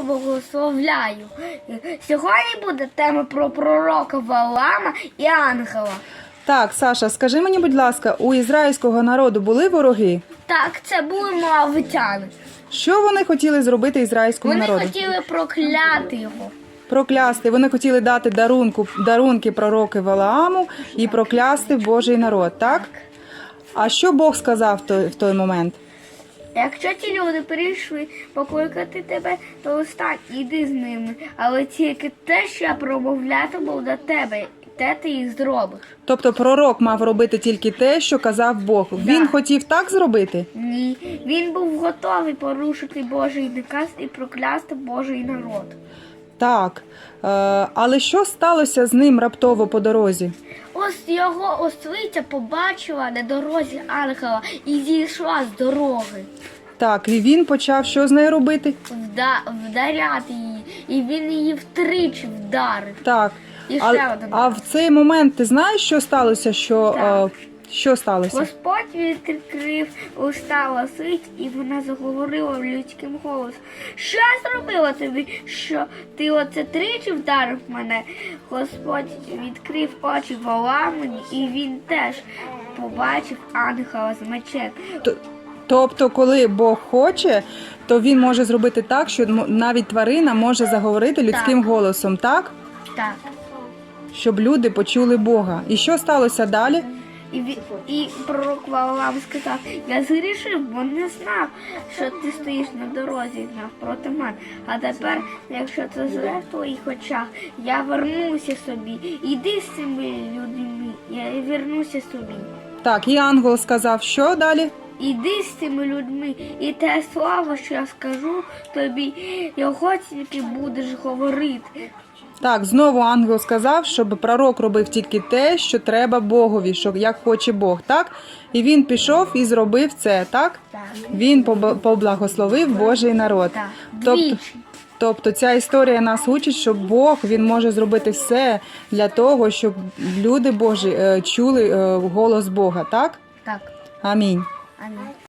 благословляю. Сьогодні буде тема про пророка Валама і ангела. Так, Саша, скажи мені, будь ласка, у ізраїльського народу були вороги? Так, це були моавитяни. Що вони хотіли зробити ізраїльському Вони народу? хотіли прокляти його. Проклясти. Вони хотіли дати дарунку, дарунки пророки Валааму і проклясти Божий народ, так? А що Бог сказав в той, в той момент? Якщо ті люди прийшли покликати тебе, то встань, іди з ними. Але тільки те, що я промовлятиму до тебе, те ти і зробиш. Тобто пророк мав робити тільки те, що казав Бог. Він хотів так зробити? Ні, він був готовий порушити Божий наказ і проклясти Божий народ. Так. Е, але що сталося з ним раптово по дорозі? Ось його ослиця побачила на дорозі ангела і зійшла з дороги. Так, і він почав що з нею робити? Вда- вдаряти її, і він її втричі вдарив. Так. І А, один. а в цей момент ти знаєш, що сталося? Що, Так. Що сталося? Господь відкрив уста лосиць, і вона заговорила людським голосом. Що я зробила тобі? Що ти оце тричі вдарив мене? Господь відкрив очі Валамені, і він теж побачив ангела з мечем. Т- Тобто, коли Бог хоче, то він може зробити так, що навіть тварина може заговорити людським голосом, так? Так. Щоб люди почули Бога. І що сталося далі? І, і пророк Валаам сказав, я згрішив, бо не знав, що ти стоїш на дорозі навпроти мене. А тепер, якщо це зле в твоїх очах, я вернуся собі. Іди з цими людьми, я вернуся собі. Так, і ангел сказав, що далі? Іди з цими людьми, і те слово, що я скажу тобі, його тільки будеш говорити. Так, знову ангел сказав, щоб пророк робив тільки те, що треба Богові, що як хоче Бог, так? І він пішов і зробив це, так? Він побл- поблагословив Божий народ. Тобто, тобто ця історія нас учить, що Бог він може зробити все для того, щоб люди Божі е, чули е, голос Бога, так? Так. Амінь. Амінь.